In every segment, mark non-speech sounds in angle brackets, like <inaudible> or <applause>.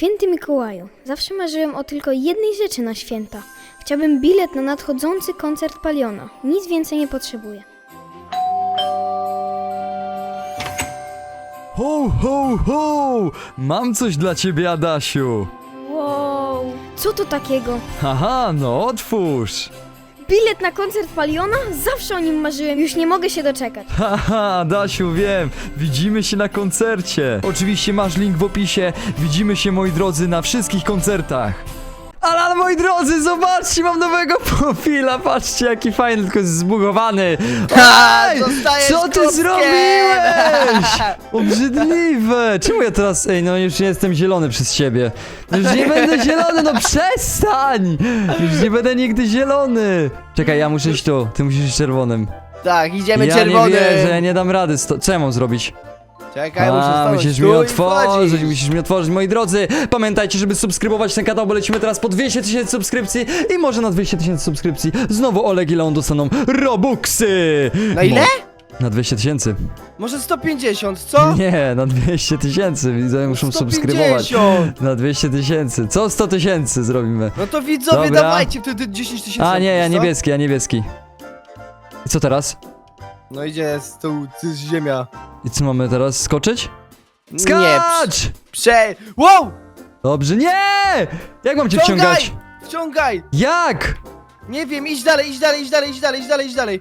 Święty Mikołaju, zawsze marzyłem o tylko jednej rzeczy na święta. Chciałbym bilet na nadchodzący koncert Paliona. Nic więcej nie potrzebuję. Ho, ho, ho! Mam coś dla ciebie, Adasiu. Wow! Co to takiego? Haha, no otwórz. Bilet na koncert Paliona? Zawsze o nim marzyłem, już nie mogę się doczekać. <laughs> Haha, Adasiu, wiem. Widzimy się na koncercie. Oczywiście masz link w opisie. Widzimy się, moi drodzy, na wszystkich koncertach. Ale moi drodzy, zobaczcie, mam nowego profila. Patrzcie, jaki fajny, tylko jest zbugowany. Ha, Ej, zostajesz co ty kubkiem! zrobiłeś? <laughs> Obrzydliwe. Czemu ja teraz, ej, no już nie jestem zielony przez ciebie. Już nie będę zielony, no przestań. Już nie będę nigdy zielony. Czekaj, ja muszę iść tu, ty musisz iść czerwonym. Tak, idziemy ja czerwony. nie wierzę, ja nie dam rady. Sto- Co ja mam zrobić? Czekaj, muszę A, stanąć musisz tu mi i otworzyć, wchodzić. musisz mi otworzyć, moi drodzy. Pamiętajcie, żeby subskrybować ten kanał, bo lecimy teraz po 200 tysięcy subskrypcji i może na 200 tysięcy subskrypcji znowu Oleg i Leon dostaną Robuxy. Na ile? Mo- Na 200 tysięcy. Może 150, co? <laughs> Nie, na 200 tysięcy. Widzowie muszą 150. subskrybować. Na 200 tysięcy. Co 100 tysięcy zrobimy? No to widzowie, Dobra. dawajcie wtedy 10 tysięcy. A nie, ja co? niebieski, ja niebieski. I co teraz? No idzie z tu z ziemia. I co mamy teraz? Skoczyć? Nie, Skacz! prze... Wow! Dobrze, nie! Jak mam cię wciągać? Wciągaj! Jak? Nie wiem, idź dalej, idź dalej, idź dalej, idź dalej, idź dalej, idź dalej.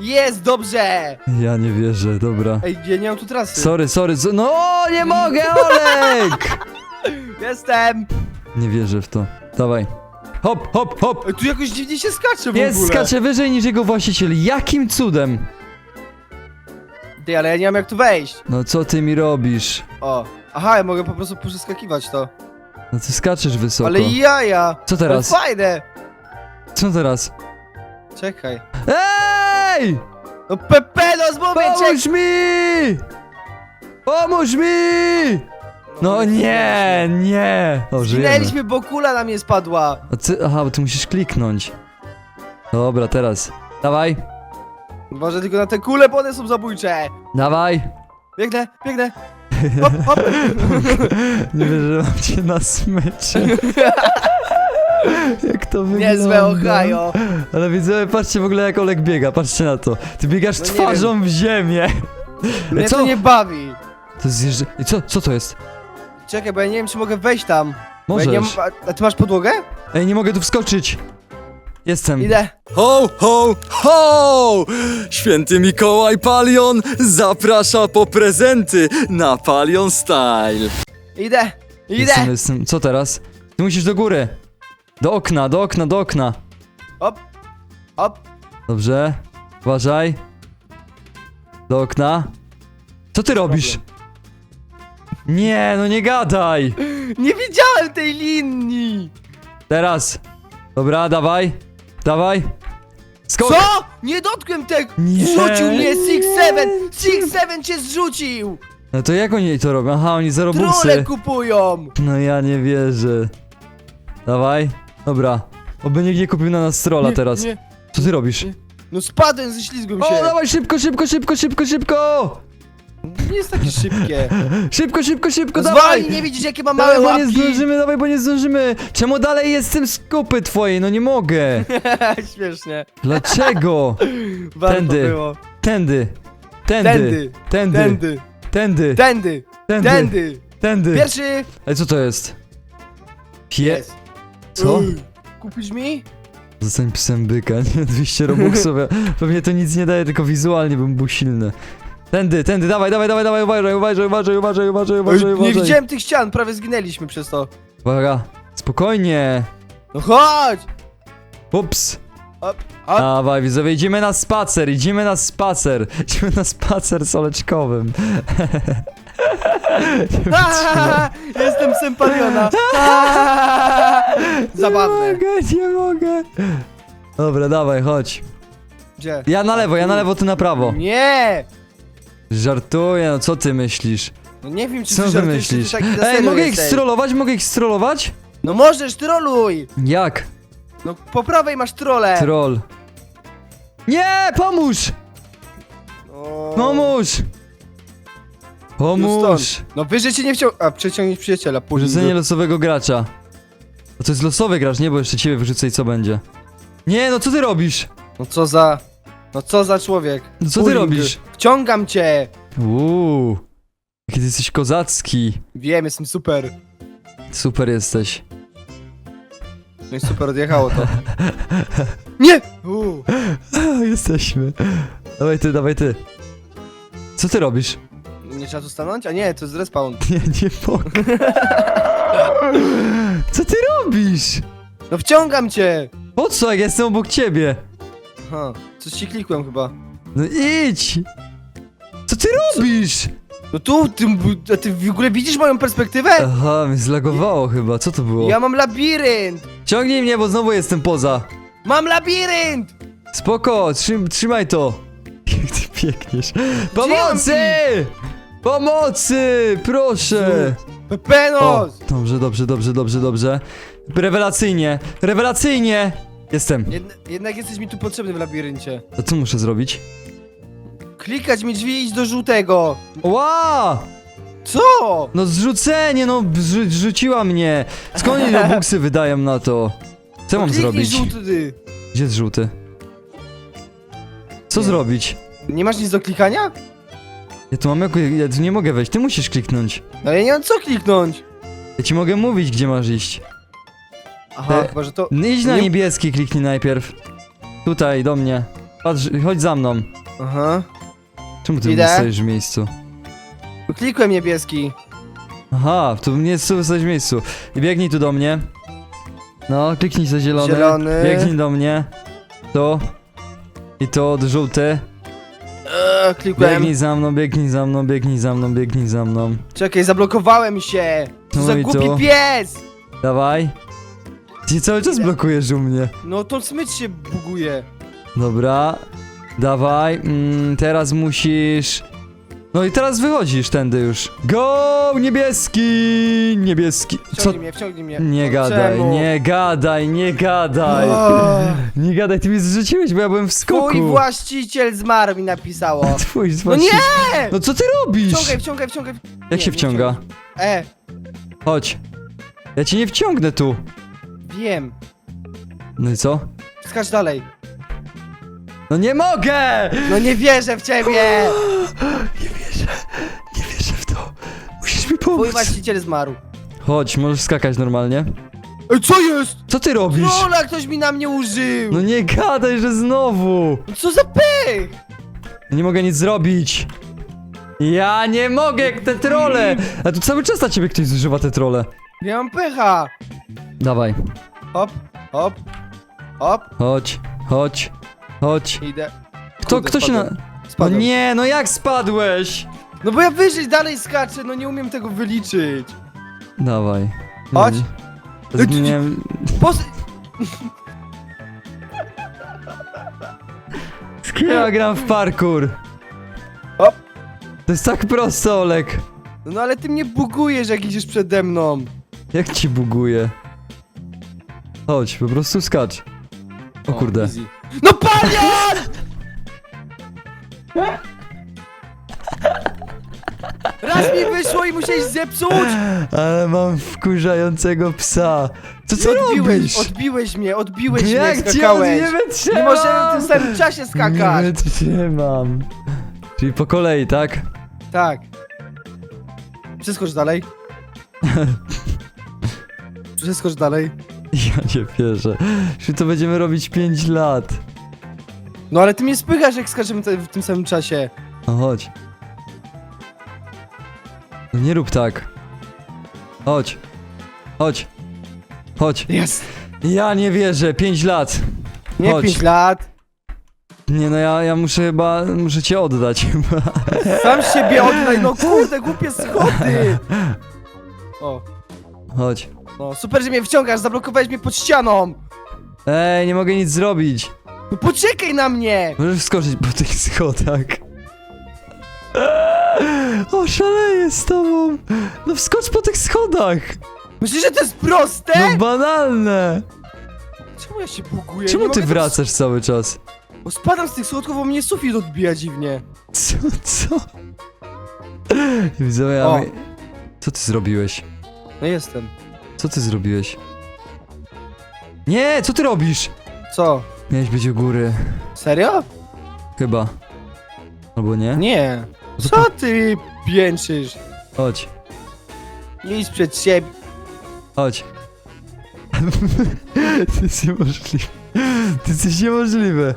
Jest, dobrze! Ja nie wierzę, dobra. Ej, ja nie mam tu trasy. Sorry, sorry, so... no nie mogę, Olek! <laughs> Jestem! Nie wierzę w to. Dawaj. Hop, hop, hop! Ej, tu jakoś dziwnie się skacze w Jest, ogóle. skacze wyżej niż jego właściciel. Jakim cudem? Ty, ale ja nie mam jak tu wejść. No co ty mi robisz? O. Aha, ja mogę po prostu przeskakiwać to. No ty skaczesz wysoko. Ale jaja! Co teraz? Ale fajne! Co teraz? Czekaj. Ej! No Pepelos, mówię, czekaj! Pomóż mi! Pomóż mi! No nie, nie! O, żyjemy. Zginęliśmy, bo kula na mnie spadła. A ty, aha, bo ty musisz kliknąć. Dobra, teraz. Dawaj, Może tylko na te kule, bo one są zabójcze. dawaj. Biegnę, biegnę. <laughs> Hop, hop. Nie wierzę, mam cię na smyczy. <laughs> Jak to wygląda? Niezłe Ohio. Ale widzowie, patrzcie w ogóle jak Olek biega, patrzcie na to. Ty biegasz No nie twarzą w ziemię. Mnie co? to nie bawi. To jest jeszcze... I co, co to jest? Czekaj, bo ja nie wiem, czy mogę wejść tam. Bo ja nie Możesz. mam- a, a ty masz podłogę? Ej, nie mogę tu wskoczyć. Jestem. Idę. Ho, ho, ho! Święty Mikołaj Palion zaprasza po prezenty na Palion Style. Idę. Idę. Jestem, jestem. Co teraz? Ty musisz do góry. Do okna, do okna, do okna. Hop. Hop. Dobrze. Uważaj. Do okna. Co ty robisz? Nie, no nie gadaj. Nie widziałem tej linii. Teraz. Dobra, dawaj. Dawaj. Skok. Co? Nie dotkłem tego. Nie. Zrzucił mnie Six Seven. Six Seven cię zrzucił. No to jak oni to robią? Aha, oni za robusy. kupują. No ja nie wierzę. Dawaj. Dobra. Oby nikt nie kupił na nas trolla Nie, teraz. nie. Co ty robisz? No spadłem, ześlizgłem O, się. dawaj szybko, szybko, szybko, szybko, szybko! Nie jest takie szybkie. Szybko, szybko, szybko, dawaj! nie widzisz jakie mam małe Dawaj, bo nie zdążymy, dawaj, bo nie zdążymy! Czemu dalej jestem z kupy twojej? No nie mogę! Śmiesznie. Dlaczego? Tędy. było. Tędy! Tędy! Tędy. Tędy! Tędy. Tędy! Tędy. Tędy! Tędy. Pierwszy. Ej, co to jest? Pie... Jest. Co? Uj. Kupisz mi? Zostań psem byka, nie? 200 robuxów. ja- Pewnie to nic nie daje, tylko wizualnie bym był silny. Tędy, tędy, dawaj, dawaj, dawaj, dawaj, uważaj, uważaj, uważaj, uważaj, uważaj, uważaj, Ej, nie uważaj. widziałem tych ścian, prawie zginęliśmy przez to. Uwaga, spokojnie. No chodź! Ups. Hop, hop. Dawaj, widzowie, idziemy na spacer, idziemy na spacer. Idziemy na spacer soleczkowym. <laughs> Jestem psem paliona. <laughs> Nie mogę, nie mogę. Dobra, dawaj, chodź. Gdzie? Ja na lewo, ja na lewo, ty na prawo. Nie! Żartuję, no co ty myślisz? No nie wiem, czy Co ty ty żartujesz, czy ty myślisz? taki na Ej, serio mogę ich jesteś. strollować? Mogę ich strollować? No możesz, troluj! Jak? No po prawej masz trole. Troll. Nie, pomóż! O. Pomóż! Pomóż! No wyżej cię nie wciąg... A, przeciągnij przyjaciela. Wyrzucenie losowego gracza. A to jest losowy gracz, nie? Bo jeszcze ciebie wyrzucę i co będzie? Nie, no co ty robisz? No co za... No co za człowiek. No co ty Pudding. robisz? Wciągam cię! Uuu, jaki ty jesteś kozacki. Wiem, jestem super. Super jesteś. No i super odjechało to. <laughs> Nie! Uuu. <laughs> Jesteśmy. Dawaj ty, dawaj ty. Co ty robisz? Nie trzeba tu stanąć? A nie, to jest respawn. <laughs> Nie, nie mogę. Co ty robisz? No wciągam cię! Po co, jak jestem obok ciebie? Aha, coś ci klikłem chyba. No idź! Co ty robisz? No tu, ty, a ty w ogóle widzisz moją perspektywę? Aha, mnie zlagowało chyba, co to było? Ja mam labirynt! Ciągnij mnie, bo znowu jestem poza. Mam labirynt! Spoko, trzym, trzymaj to. <laughs> Jak ty biegniesz. Pomocy! Pomocy! Proszę! O, Pepenos! dobrze, dobrze, dobrze, dobrze, dobrze. Rewelacyjnie, rewelacyjnie! Jestem. Jed jednak jesteś mi tu potrzebny w labiryncie. A co muszę zrobić? Klikać mi drzwi i iść do żółtego. Ła! Co? No zrzucenie, no zrzu zrzuciła mnie. Skąd ile buksy <laughs> wydają na to? Co mam Kliknij zrobić? żółty. Gdzie jest żółty? Co Nie. zrobić? Nie masz nic do klikania? Ja tu mam jako, ja tu nie mogę wejść, ty musisz kliknąć. No ja nie mam co kliknąć. Ja ci mogę mówić, gdzie masz iść. Aha, chyba, że to... No idź na Nie- niebieski, kliknij najpierw. Tutaj, do mnie. Patrz, chodź za mną. Aha. Czemu ty Idę. stoisz w miejscu? Klikłem niebieski. Aha, tu nie stoisz w miejscu. I biegnij tu do mnie. No, kliknij za zielony. Zielony. Biegnij do mnie. Tu. I to od żółty. Eee, klikłem. Biegnij za mną, biegnij za mną, biegnij za mną, biegnij za mną. Czekaj, zablokowałem się. Co No za i głupi tu. pies. Dawaj. Ty cały czas blokujesz u mnie. No to smycz się buguje. Dobra. Dawaj. Mm, teraz musisz... No i teraz wychodzisz tędy już. Go! Niebieski! Niebieski. Co? Wciągnij mnie, wciągnij mnie. Nie No gadaj, czemu? nie gadaj, nie gadaj. O, Nie gadaj, ty mnie zrzuciłeś, bo ja byłem w skoku. Twój właściciel zmarł mi napisało. <laughs> Twój No właści- nie! No co ty robisz? Wciągaj, wciągaj, wciągaj. Jak Nie, się nie wciąga? E, Chodź. Ja cię nie wciągnę tu. Wiem. No i co? Skacz dalej. No nie mogę! No nie wierzę w ciebie! <gasps> Nie wierzę, nie wierzę w to. Musisz mi Twój pomóc. właściciel zmarł. Chodź, możesz skakać normalnie. Ej, co jest? Co ty robisz? Rola ktoś mi na mnie użył! No nie gadaj, że znowu. Co za pech! Nie mogę nic zrobić. Ja nie mogę, jak te trole. A tu cały czas na ciebie ktoś zużywa te trole. Ja mam pecha! Dawaj, Hop, hop, hop, chodź, chodź, chodź. idę. Kto, Kurde, kto się na... spadłem. No Spadłem. nie, no jak spadłeś? No bo ja wyżej dalej skaczę, no nie umiem tego wyliczyć. Dawaj. Chodź. Zginiłem... Pos... Ja gram w parkour. Hop. To jest tak proste, Olek. No ale ty mnie bugujesz jak idziesz przede mną. Jak ci buguje? Chodź, po prostu skacz. O kurde. easy. No palion! Raz mi wyszło i musiałeś zepsuć! Ale mam wkurzającego psa. Co odbiłeś, robisz? odbiłeś mnie, odbiłeś mnie, Jak cię skakałeś. nie wytrzymam? Nie możemy w tym samym czasie Nie skakać. wytrzymam. Czyli po kolei, tak? Tak. Przeskocz dalej. <laughs> Przeskocz dalej. <laughs> Ja nie wierzę. Czyli to będziemy robić 5 lat. No ale ty mnie spychasz jak skaczemy te- w tym samym czasie. No chodź. No nie rób tak. Chodź. Chodź. Chodź. Jest. Ja nie wierzę, 5 lat. Nie Chodź. 5 lat. Nie no, ja, ja muszę chyba, muszę cię oddać <laughs> chyba. Sam siebie oddaj, no kurde, głupie schody. <laughs> O, Chodź. No super, że mnie wciągasz, zablokowałeś mnie pod ścianą. Ej, nie mogę nic zrobić. No poczekaj na mnie. Możesz wskoczyć po tych schodach. O, szaleję z tobą. No wskocz po tych schodach. Myślisz, że to jest proste? No banalne. Czemu ja się buguję? Czemu Nie ty mogę wracasz cały czas? Bo spadam z tych schodków, bo mnie sufit odbija dziwnie. Co, co? Widzowie, a O. Co ty zrobiłeś? No jestem. Co ty zrobiłeś? Nie, co ty robisz? Co? Miałeś być u góry. Serio? Chyba. Albo nie? Nie. Co ty piętrzysz? Chodź, Idź przed siebie. chodź. Ty jesteś niemożliwy. Ty jesteś niemożliwy.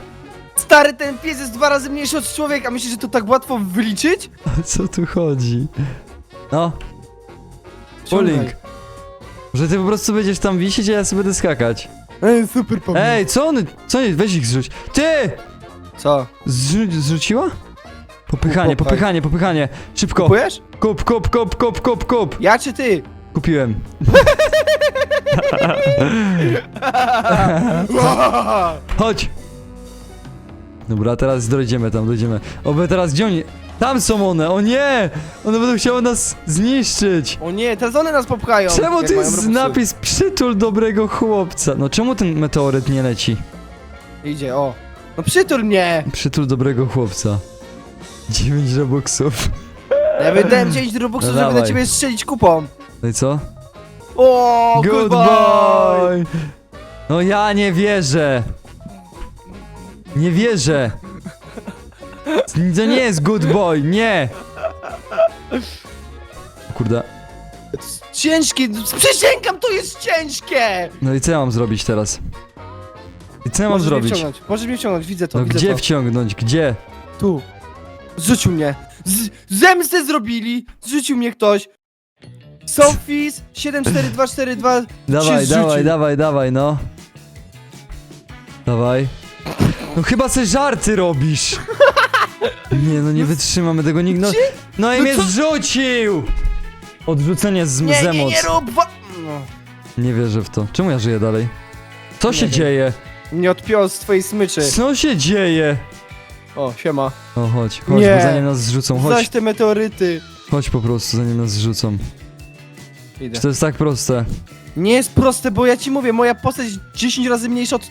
Stary, ten pies jest dwa razy mniejszy od człowieka. Myślisz, że to tak łatwo wyliczyć? O co tu chodzi? No, Ciągaj. Pulling. Że ty po prostu będziesz tam wisieć, a ja sobie będę skakać. Ej, super pomysł. Ej, co on? Co nie? Weź ich zrzuć. Ty! Co? Zrzu zrzuciła? Popychanie, popychanie, popychanie. Szybko. Kupujesz? Kup, kup, kup, kup, kup, kup. Ja czy ty? Kupiłem. <laughs> Chodź. Dobra, teraz dojdziemy tam, dojdziemy. Oby teraz gdzie oni? Tam są one, o nie! One będą chciały nas zniszczyć. O nie, te zony nas popchają. Czemu jak tu mają jest napis przytul dobrego chłopca? No czemu ten meteoryt nie leci? Idzie, o. No przytul mnie. Przytul dobrego chłopca. 9 robuxów. Ja wydałem 9 robuxów, No żeby na dawaj. ciebie strzelić kupą. No i co? O, Good boy! No ja nie wierzę. Nie wierzę. To nie jest good boy, nie. Kurde. To jest Ciężkie, przysięgam, to jest ciężkie! No i co ja mam zrobić teraz? I co ja mam Możesz mnie zrobić? wciągnąć, możesz mnie wciągnąć, widzę to, No widzę gdzie to. wciągnąć? Gdzie? Tu. Zrzucił mnie. Z zemstę zrobili. Zrzucił mnie ktoś. Sofis 74242 Dawaj, dawaj, dawaj, dawaj, no. Dawaj. No chyba se żarty robisz. Nie, no nie wytrzymamy tego nikt. No, no i No mnie co- zrzucił! Odrzucenie z Nie, nie, zemoc. nie rób wa- no. Nie wierzę w to. Czemu ja żyję dalej? Co się wiem. dzieje? Nie odpiął z twojej smyczy. Co się dzieje? O, siema. O, chodź, chodź, Nie. bo zanim nas zrzucą. Zaś Chodź, te meteoryty. chodź po prostu, zanim nas zrzucą. Idę. Czy to jest tak proste? Nie jest proste, bo ja ci mówię, moja postać jest 10 razy mniejsza od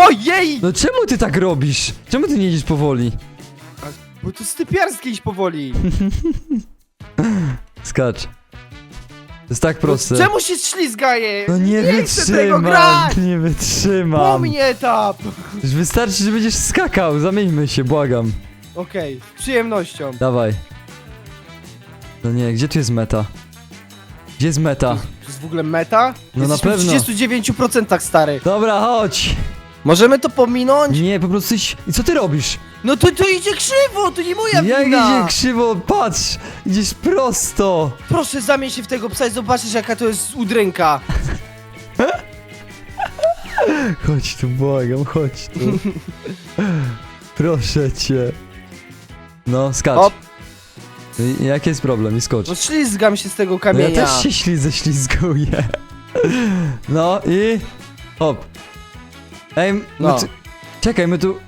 twojej! No czemu ty tak robisz? Czemu ty nie idziesz powoli? Bo to stypiarskie iść powoli. <laughs> Skacz. To jest tak proste. Czemu się ślizgaje? No nie, Nie chcę tego wytrzymam, grać! nie Po wytrzymam. mnie etap! Już wystarczy, że będziesz skakał, zamieńmy się, błagam. Okej, z przyjemnością. Dawaj. No nie, gdzie tu jest meta? Gdzie jest meta? To jest w ogóle meta? No na Jesteśmy pewno. w 39% stary. Dobra, chodź! Możemy to pominąć? Nie, po prostu. I co ty robisz? No to, to idzie krzywo, to nie moja Jak wina! idzie krzywo, patrz! Idziesz prosto! Proszę zamień się w tego psa i zobaczysz jaka to jest udręka. Chodź tu, błagam, chodź tu. Proszę cię. No, skacz. Hop. I Jaki jest problem? I skocz. No ślizgam się z tego No kamienia. ja też się ślizę, ślizguję. No i... Hop. Ej, no. No. Tu... Czekaj, my tu...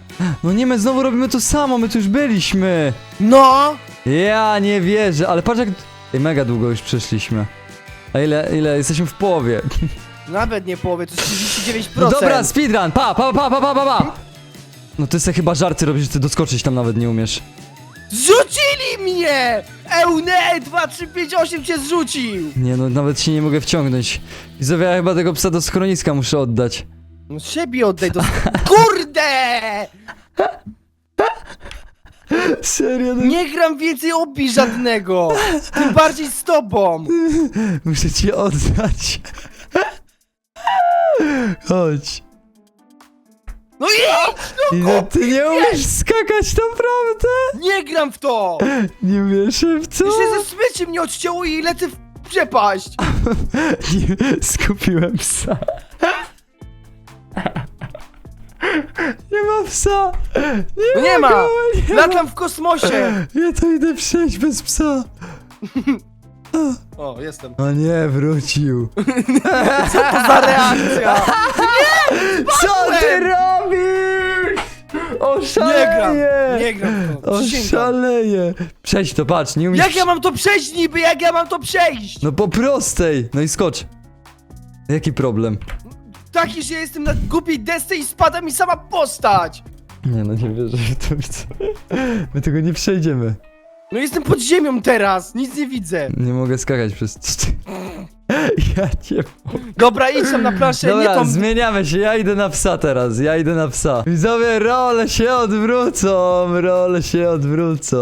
No nie, my znowu robimy to samo, my tu już byliśmy. No! Ja nie wierzę, ale patrz jak... Ej, mega długo już przeszliśmy. A ile, ile? Jesteśmy w połowie. <laughs> Nawet nie połowie, to jest 39%. No dobra, speedrun, pa, pa, pa, pa, pa, pa, pa. No ty sobie chyba żarty robisz, że ty doskoczyć tam nawet nie umiesz. Zrzucili mnie! Eune 2358 cię zrzucił! Nie no, nawet się nie mogę wciągnąć. Widzowie, ja chyba tego psa do schroniska muszę oddać. No siebie oddaj do... <laughs> Kurde! Serio? No, Nie gram więcej obi żadnego! Tym bardziej z tobą! Muszę ci oddać. Chodź. No idź! I no, ty nie umiesz skakać naprawdę? Nie gram w to! Nie wierzę w to. Jeszcze ze smyczy mnie odcięło i lecę w przepaść! <laughs> Nie, skupiłem psa. Nie ma psa. Nie, No nie ma! go, nie Latam w kosmosie! Ja to idę przejść bez psa. O, jestem. O nie, wrócił. Co to za reakcja? Co ty robisz? Nie gram! Oszaleję! Nie gram w to. Przysięgam. Oszaleję! Przejdź to, patrz, nie umiesz... Jak ja mam to przejść niby? Jak ja mam to przejść? No po prostej! No i skocz. Jaki problem? Taki, że jestem na głupiej desce i spada mi sama postać! Nie no, nie wierzę w to, widzę. My tego nie przejdziemy. No jestem pod ziemią teraz, nic nie widzę. Nie mogę skakać przez... <laughs> Ja cię... Dobra, idź tam na planszę, nie Dobra, tą... zmieniamy się, ja idę na psa teraz, ja idę na psa. Widzowie, role się odwrócą, role się odwrócą.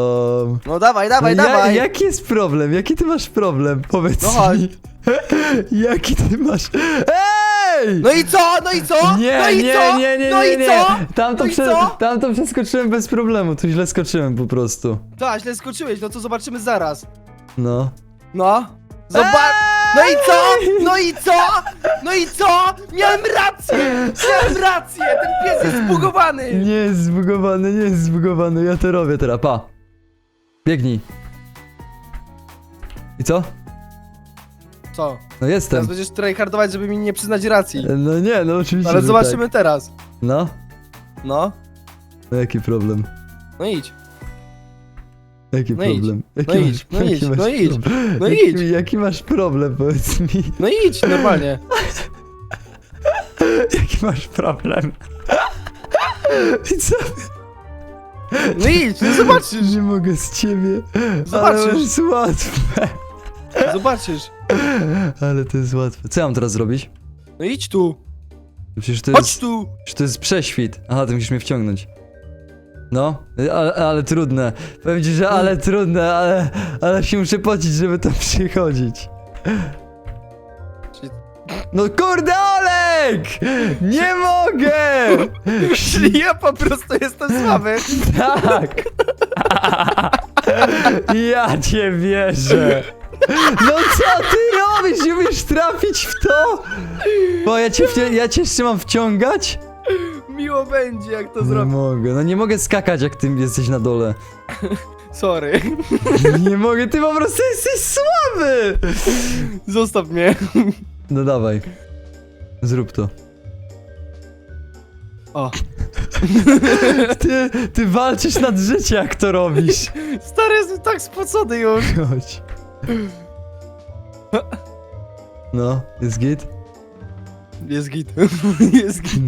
No dawaj, dawaj, No dawaj. Jaki jest problem? Jaki ty masz problem? Powiedz No chodź. mi. <laughs> Jaki ty masz... Ej! No i co, no i co? Nie, no i nie, co? nie, nie, no nie, i nie. co? Tam to, No i prze... co? Tam to przeskoczyłem bez problemu, tu źle skoczyłem po prostu. Tak, źle skoczyłeś, no to zobaczymy zaraz. No. No. Zobacz. No i co? No i co? No i co? Miałem rację! Miałem rację! Ten pies jest zbugowany! Nie jest zbugowany, nie jest zbugowany, ja to robię teraz, pa. Biegnij. I co? Co? No Teraz jestem. będziesz tryhardować, żeby mi nie przyznać racji. No nie, no oczywiście, Ale że zobaczymy Tak. teraz. No, No. no jaki problem? No idź. Jaki No idź. problem? Jaki No masz, idź, no idź, masz no idź, problem? no jaki, idź. Jaki masz problem, powiedz mi? No idź, normalnie. <laughs> Jaki masz problem? I co? No idź, no zobaczysz. Nie mogę z ciebie. Zobaczysz. Ale jest łatwe. Zobaczysz. Ale to jest łatwe. Co ja mam teraz zrobić? No idź tu. Przecież to Chodź jest... tu. Przecież to jest prześwit. Aha, ty musisz mnie wciągnąć. No, ale, ale trudne. Powiem ci, że ale trudne, ale, ale się muszę pocić, żeby tam <laughs> przychodzić. No kurde, Olek! Nie mogę! Czyli ja po prostu jestem słaby. Tak! <laughs> Ja cię wierzę! No co ty robisz? Nie umiesz trafić w to? Bo ja cię, wcie- ja cię jeszcze mam wciągać? Miło będzie, jak to Nie zrobię. mogę, no nie mogę skakać jak ty jesteś na dole. Sorry. Nie mogę, ty po prostu jesteś słaby! Zostaw mnie. No dawaj. Zrób to. O. Ty, ty walczysz nad życie, jak to robisz. Stary, jestem tak spocony już. Chodź. No, jest git? Jest git. <laughs> Jest git.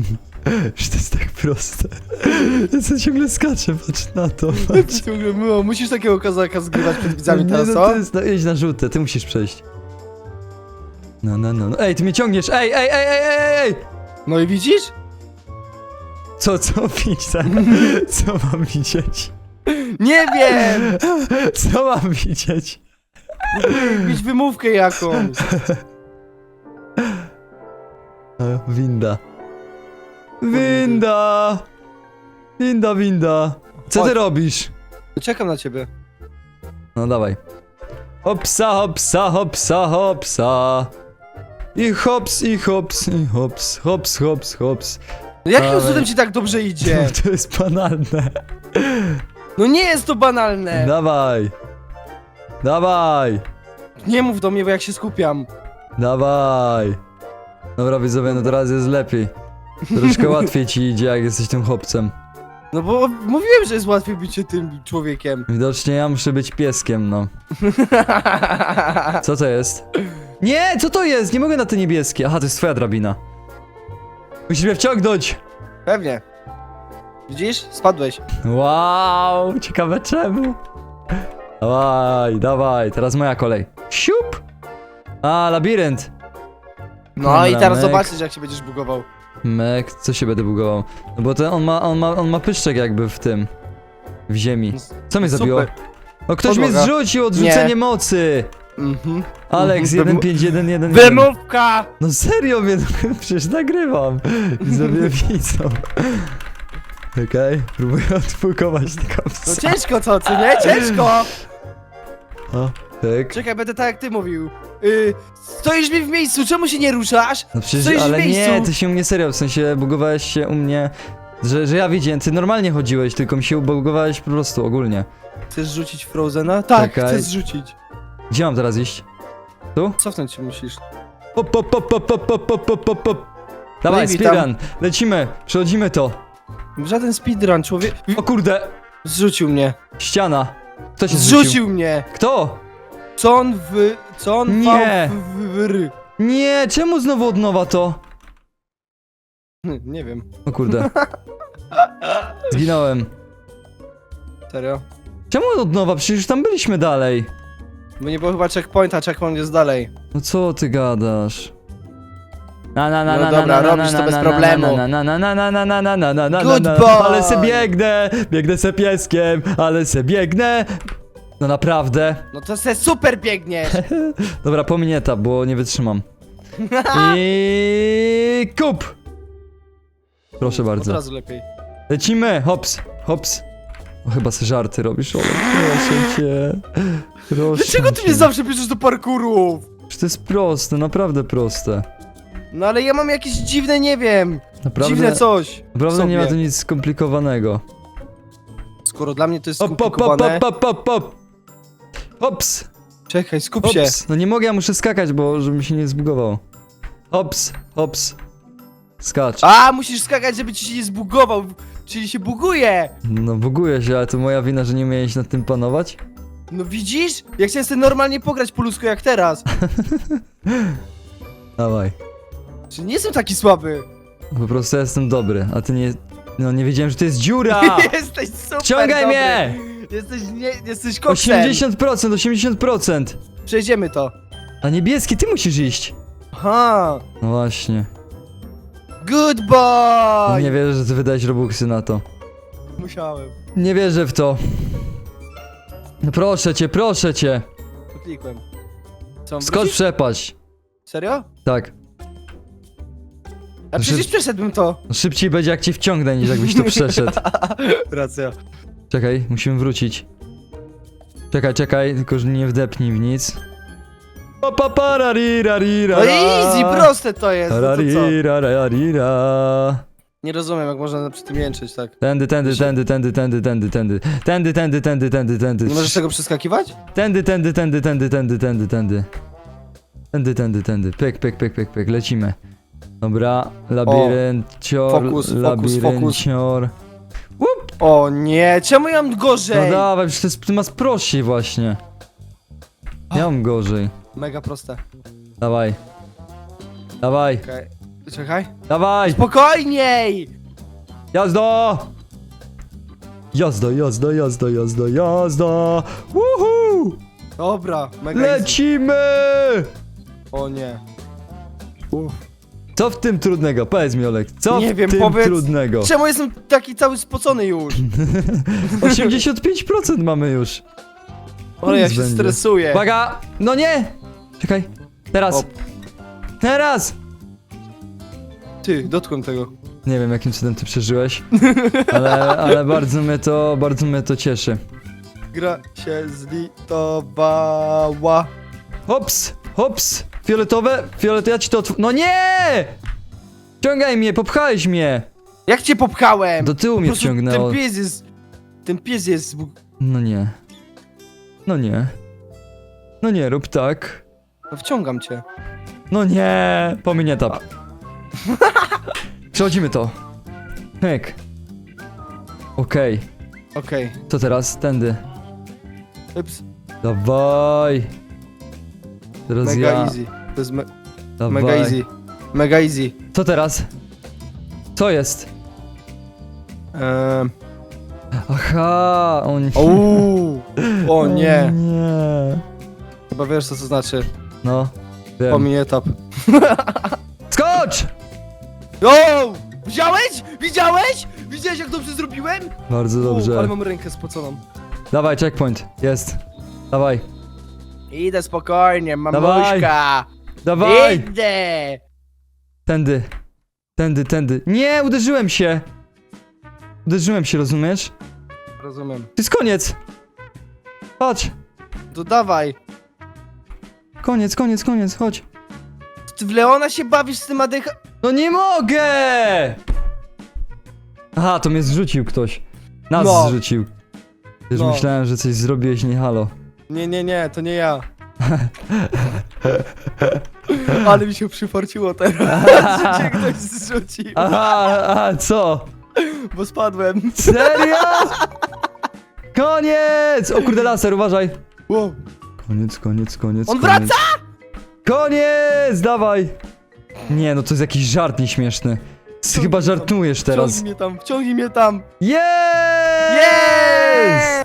<laughs> Że to jest tak proste. Ja sobie ciągle skaczę, patrz na to, patrz. Ciągle myło. Musisz takiego kozaka zgrywać przed widzami Nie, teraz, no, co? to jest, no idź na żółte, ty musisz przejść. No, no, no, no. Ej, ty mnie ciągniesz! Ej, ej, ej, ej, ej, ej! No i widzisz? Co, co widzę? <laughs> Co mam widzieć? Nie wiem! Co mam widzieć? Mieć wymówkę jakąś. <laughs> E, Winda. Winda! Winda, winda. Co ty Chodź. robisz? Czekam na ciebie. No dawaj. Hopsa, hopsa, hopsa, hopsa. I hops, i hops, i hops, hops, hops, hops. No jakim Dawaj. cudem ci tak dobrze idzie? <laughs> To jest banalne. No nie jest to banalne. Dawaj. Dawaj. Nie mów do mnie, bo jak się skupiam. Dawaj. Dobra, widzowie, no teraz jest lepiej. Troszkę <laughs> łatwiej ci idzie, jak jesteś tym chłopcem. No bo mówiłem, że jest łatwiej być tym człowiekiem. Widocznie ja muszę być pieskiem, no. <laughs> Co to jest? Nie, co to jest? Nie mogę na te niebieskie. Aha, to jest twoja drabina. Musisz mnie wciągnąć. Pewnie. Widzisz? Spadłeś. Wow, ciekawe czemu. Dawaj, dawaj, teraz moja kolej. Siup. A, labirynt. No Dobra, i teraz myk. zobaczysz, jak się będziesz bugował. Mek, co się będę bugował? No bo ten, on ma, on ma, on ma pyszczek jakby w tym. W ziemi. Co mnie zabiło? Super. O, ktoś mnie Podłoga. zrzucił, odrzucenie Nie. mocy. Mhm. Alex, Mhm. 15111. Wymówka! No serio mnie, <laughs> przecież nagrywam. I <laughs> widzą. Okej, próbuję odpukować tego No psa. ciężko co, co nie? Ciężko! O, tak. Czekaj, będę tak jak ty mówił. Y, stoisz mi w miejscu, czemu się nie ruszasz? No przecież, Stoisz w ale nie, ty się u mnie serio, w sensie bugowałeś się u mnie, że, że ja widziałem, ty normalnie chodziłeś, tylko mi się bugowałeś po prostu ogólnie. Chcesz rzucić Frozena? Tak, Czekaj. chcę zrzucić. Gdzie mam teraz iść? Tu? Cofnąć się musisz. Pop, pop, pop, pop, pop, pop, pop, pop, pop, pop. Dawaj, i witam. speedrun, lecimy, przechodzimy to. Żaden speedrun, człowiek... O kurde, Zrzucił mnie. ściana. Kto się zrzucił? Zrzucił mnie! Kto? Co on w... Co on Nie. w, w, w, ry? Nie, czemu znowu od nowa to? Hm, Nie wiem. O kurde. <laughs> Zginąłem. Serio? Czemu od nowa? Przecież już tam byliśmy dalej. Bo nie było chyba checkpointa, checkpoint jest dalej. No co ty gadasz? Na na na No na dobra, na na robisz na to bez na problemu. Na na na na na na na na na na na Good na boy. Ale se biegnę, biegnę se pieskiem, ale se biegnę. No naprawdę. No to se super biegniesz! Dobra, po mnie etap, bo nie wytrzymam. I kup. Proszę Od bardzo. razu lepiej. Lecimy, hops, hops. O, chyba se żarty robisz, Olek. Proszę cię. Proszę Dlaczego ty cię. mnie zawsze bierzesz do parkurów? Przecież To jest proste, naprawdę proste. No ale ja mam jakieś dziwne, nie wiem, Naprawdę, dziwne coś. w naprawdę nie ma sobie. tu nic skomplikowanego. Skoro dla mnie to jest Hop, hop, hop, skomplikowane... hop, hop, hop. Hops, Czekaj, skup się. No nie mogę, ja muszę skakać, bo żeby mi się nie zbugował. Hops, hops. Skacz. A, musisz skakać, żeby ci się nie zbugował, czyli się buguje. No buguję się, ale to moja wina, że nie umiałeś nad tym panować? No widzisz? Ja chciałem sobie normalnie pograć po ludzku jak teraz. <laughs> Dawaj. Nie jestem taki słaby? Po prostu ja jestem dobry, a ty nie... No nie wiedziałem, że to jest dziura! <laughs> jesteś super Wciągaj dobry. mnie! Jesteś, nie, jesteś koksem. 80%, 80%! Przejdziemy to. A niebieski, ty musisz iść. Aha. No właśnie. Good boy! Nie wierzę, że ty wydałeś robuxy na to. Musiałem. Nie wierzę w to. No proszę cię, proszę cię. Klikłem. Co, Skocz przepaść. Serio? Tak. A przecież przeszedłbym to. No szybciej będzie jak cię wciągnę niż jakbyś to przeszedł. <laughs> Racja. Czekaj, musimy wrócić. Czekaj, czekaj, tylko że nie wdepnij w nic. Pa, pa, pa, ra, ri, ra, ri, ra, No ra. easy, proste to jest. No Ra, to ri, co? ra, ra, ri, ra. Nie rozumiem, jak można przy tym jęczyć, tak. Tędy, tędy, tędy, tędy, tędy, tędy, tędy. Tędy, tędy, tędy, tędy, tędy. Nie możesz tego przeskakiwać? Tędy, tędy, tędy, tędy, tędy, tędy, tędy. Tędy, tędy, tędy. Pyk, pyk, pyk, pyk, pyk. Lecimy. Dobra. Labiryncior, Fokus, fokus, labiryncior. O nie, czemu ja mam No gorzej? dawaj, przecież to jest, ty masz prościej właśnie. Ja mam gorzej. Mega proste. Dawaj. Dawaj, Okej. Czekaj. dawaj! Spokojniej! Jazda! Jazda, jazda, jazda, jazda, jazda! Woohoo! Dobra, mega easy. Lecimy! O nie. Co w tym trudnego? Powiedz mi Olek, co Nie w wiem, tym powiedz- trudnego? Czemu jestem taki cały spocony już? <laughs> 85% mamy już. Ale ja Nic się będzie. stresuję. Uwaga! No nie! Czekaj. Teraz. O. Teraz! Ty, dotknę tego. Nie wiem jakim cudem ty przeżyłeś, <laughs> ale, ale bardzo mnie to, bardzo mnie to cieszy. Gra się zlitowała. Hops, hops, fioletowe, fioletowe, ja ci to otw... No nie! Ciągaj mnie, popchałeś mnie! Jak cię popchałem? Do tyłu mnie wciągnęło. Ten pies jest... Ten pies jest... No nie. No nie. No nie, rób tak. No wciągam cię. No nie! Pomiń etap. <laughs> Przechodzimy to. Hek. Okej, Okej. co teraz? Tędy. Ups. Dawaj. Teraz Mega ja. easy. To jest me Dawaj. mega easy. Mega easy. Co teraz? Co jest? Ehm. Aha, on. Uuu. <laughs> O nie. nie. Chyba wiesz co to znaczy. No. Wiem. Pomiń etap. <laughs> Skocz! O! Widziałeś? Widziałeś? Widziałeś jak dobrze zrobiłem? Bardzo U, ale dobrze. mam rękę spoconą. Dawaj, checkpoint. Jest. Dawaj. Idę spokojnie, mamuśka. Dawaj! Idę. Tędy. Tędy, tędy. Nie, uderzyłem się. Uderzyłem się, rozumiesz? Rozumiem. To jest koniec. Patrz. To dawaj. Koniec, koniec, koniec, chodź. Ty w Leona się bawisz z tym adecha... No nie mogę! Aha, to mnie zrzucił ktoś. Nas No. zrzucił. Już No. myślałem, że coś zrobiłeś, nie halo. Nie, nie, nie, to nie ja. <laughs> Ale mi się przyforciło teraz, <laughs> <laughs> że cię ktoś zrzucił, Aha, aha, co? bo spadłem. Serio? Koniec! O kurde, laser, uważaj. Wow. Koniec, koniec, koniec. On koniec. wraca! Koniec! Dawaj! Nie, no to jest jakiś żart nieśmieszny. Ty chyba żartujesz teraz. Wciągnij mnie tam, wciągnij mnie tam. Yes! Yes!